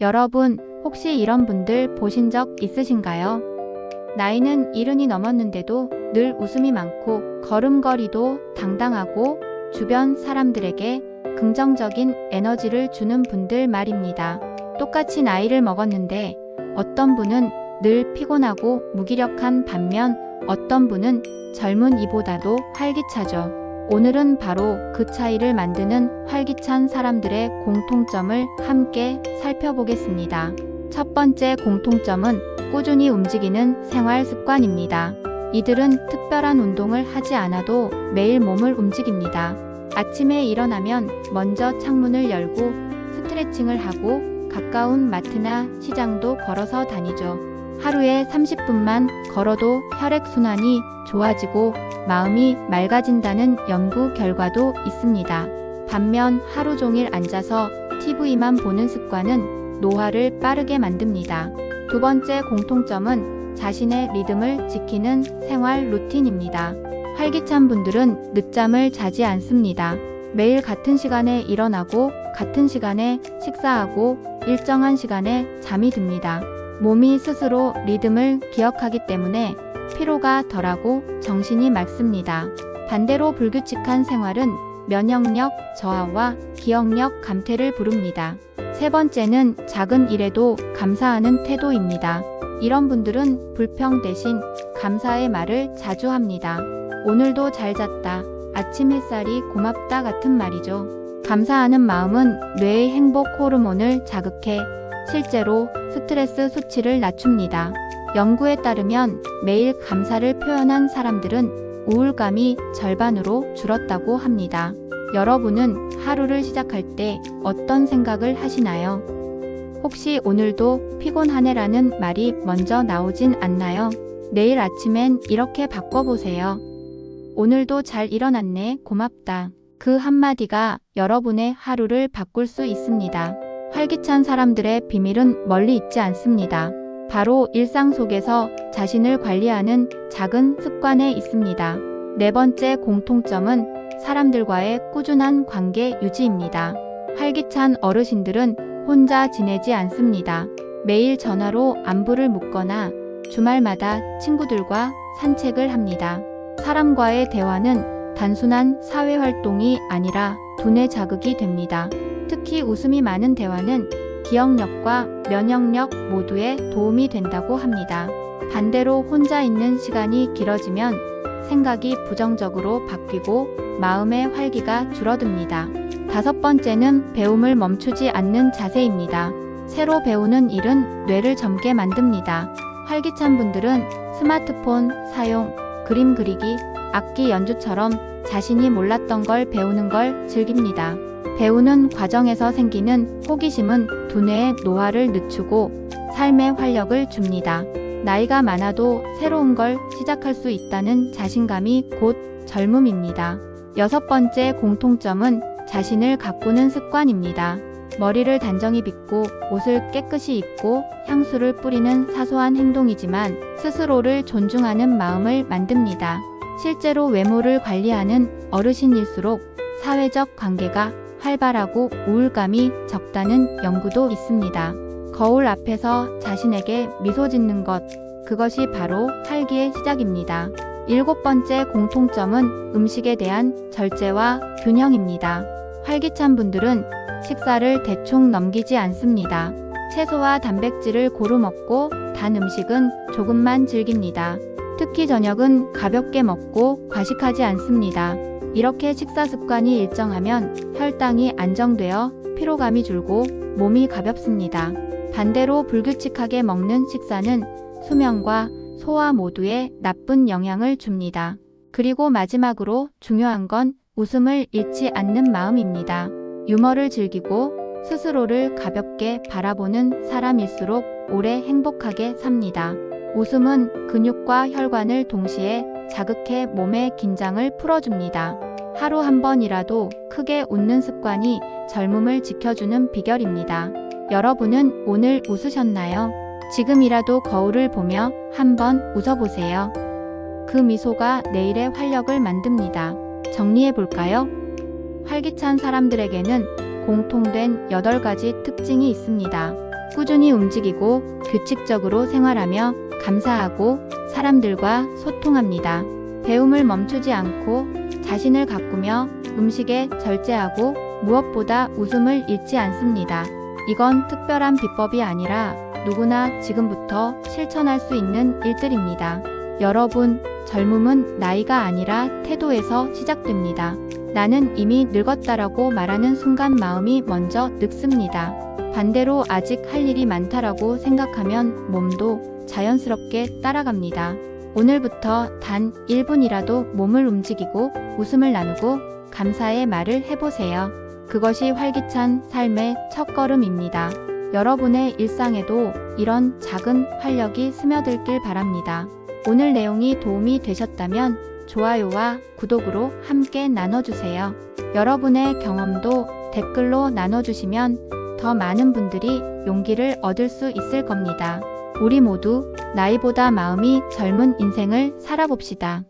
여러분, 혹시 이런 분들 보신 적 있으신가요? 나이는 이른이 넘었는데도 늘 웃음이 많고 걸음걸이도 당당하고 주변 사람들에게 긍정적인 에너지를 주는 분들 말입니다. 똑같이 나이를 먹었는데 어떤 분은 늘 피곤하고 무기력한 반면 어떤 분은 젊은 이보다도 활기차죠. 오늘은 바로 그 차이를 만드는 활기찬 사람들의 공통점을 함께 살펴보겠습니다. 첫 번째 공통점은 꾸준히 움직이는 생활 습관입니다. 이들은 특별한 운동을 하지 않아도 매일 몸을 움직입니다. 아침에 일어나면 먼저 창문을 열고 스트레칭을 하고 가까운 마트나 시장도 걸어서 다니죠. 하루에 30분만 걸어도 혈액순환이 좋아지고 마음이 맑아진다는 연구 결과도 있습니다. 반면 하루 종일 앉아서 TV만 보는 습관은 노화를 빠르게 만듭니다. 두 번째 공통점은 자신의 리듬을 지키는 생활 루틴입니다. 활기찬 분들은 늦잠을 자지 않습니다. 매일 같은 시간에 일어나고 같은 시간에 식사하고 일정한 시간에 잠이 듭니다. 몸이 스스로 리듬을 기억하기 때문에 피로가 덜하고 정신이 맑습니다. 반대로 불규칙한 생활은 면역력 저하와 기억력 감퇴를 부릅니다. 세 번째는 작은 일에도 감사하는 태도입니다. 이런 분들은 불평 대신 감사의 말을 자주 합니다. 오늘도 잘 잤다. 아침 햇살이 고맙다 같은 말이죠. 감사하는 마음은 뇌의 행복 호르몬을 자극해 실제로 스트레스 수치를 낮춥니다. 연구에 따르면 매일 감사를 표현한 사람들은 우울감이 절반으로 줄었다고 합니다. 여러분은 하루를 시작할 때 어떤 생각을 하시나요? 혹시 오늘도 피곤하네라는 말이 먼저 나오진 않나요? 내일 아침엔 이렇게 바꿔보세요. 오늘도 잘 일어났네, 고맙다. 그 한마디가 여러분의 하루를 바꿀 수 있습니다. 활기찬 사람들의 비밀은 멀리 있지 않습니다. 바로 일상 속에서 자신을 관리하는 작은 습관에 있습니다. 네 번째 공통점은 사람들과의 꾸준한 관계 유지입니다. 활기찬 어르신들은 혼자 지내지 않습니다. 매일 전화로 안부를 묻거나 주말마다 친구들과 산책을 합니다. 사람과의 대화는 단순한 사회 활동이 아니라 두뇌 자극이 됩니다. 특히 웃음이 많은 대화는 기억력과 면역력 모두에 도움이 된다고 합니다. 반대로 혼자 있는 시간이 길어지면 생각이 부정적으로 바뀌고 마음의 활기가 줄어듭니다. 다섯 번째는 배움을 멈추지 않는 자세입니다. 새로 배우는 일은 뇌를 젊게 만듭니다. 활기찬 분들은 스마트폰 사용, 그림 그리기, 악기 연주처럼 자신이 몰랐던 걸 배우는 걸 즐깁니다. 배우는 과정에서 생기는 호기심은 두뇌의 노화를 늦추고 삶의 활력을 줍니다. 나이가 많아도 새로운 걸 시작할 수 있다는 자신감이 곧 젊음입니다. 여섯 번째 공통점은 자신을 가꾸는 습관입니다. 머리를 단정히 빗고 옷을 깨끗이 입고 향수를 뿌리는 사소한 행동이지만 스스로를 존중하는 마음을 만듭니다. 실제로 외모를 관리하는 어르신일수록 사회적 관계가 활발하고 우울감이 적다는 연구도 있습니다. 거울 앞에서 자신에게 미소 짓는 것, 그것이 바로 활기의 시작입니다. 일곱 번째 공통점은 음식에 대한 절제와 균형입니다. 활기찬 분들은 식사를 대충 넘기지 않습니다. 채소와 단백질을 고루 먹고 단 음식은 조금만 즐깁니다. 특히 저녁은 가볍게 먹고 과식하지 않습니다. 이렇게 식사 습관이 일정하면 혈당이 안정되어 피로감이 줄고 몸이 가볍습니다. 반대로 불규칙하게 먹는 식사는 수면과 소화 모두에 나쁜 영향을 줍니다. 그리고 마지막으로 중요한 건 웃음을 잃지 않는 마음입니다. 유머를 즐기고 스스로를 가볍게 바라보는 사람일수록 오래 행복하게 삽니다. 웃음은 근육과 혈관을 동시에 자극해 몸의 긴장을 풀어줍니다. 하루 한 번이라도 크게 웃는 습관이 젊음을 지켜주는 비결입니다. 여러분은 오늘 웃으셨나요? 지금이라도 거울을 보며 한번 웃어보세요. 그 미소가 내일의 활력을 만듭니다. 정리해 볼까요? 활기찬 사람들에게는 공통된 8가지 특징이 있습니다. 꾸준히 움직이고 규칙적으로 생활하며 감사하고 사람들과 소통합니다. 배움을 멈추지 않고 자신을 가꾸며 음식에 절제하고 무엇보다 웃음을 잃지 않습니다. 이건 특별한 비법이 아니라 누구나 지금부터 실천할 수 있는 일들입니다. 여러분, 젊음은 나이가 아니라 태도에서 시작됩니다. 나는 이미 늙었다라고 말하는 순간 마음이 먼저 늙습니다. 반대로 아직 할 일이 많다라고 생각하면 몸도 자연스럽게 따라갑니다. 오늘부터 단 1분이라도 몸을 움직이고 웃음을 나누고 감사의 말을 해보세요. 그것이 활기찬 삶의 첫걸음입니다. 여러분의 일상에도 이런 작은 활력이 스며들길 바랍니다. 오늘 내용이 도움이 되셨다면 좋아요와 구독으로 함께 나눠주세요. 여러분의 경험도 댓글로 나눠주시면 더 많은 분들이 용기를 얻을 수 있을 겁니다. 우리 모두 나이보다 마음이 젊은 인생을 살아봅시다.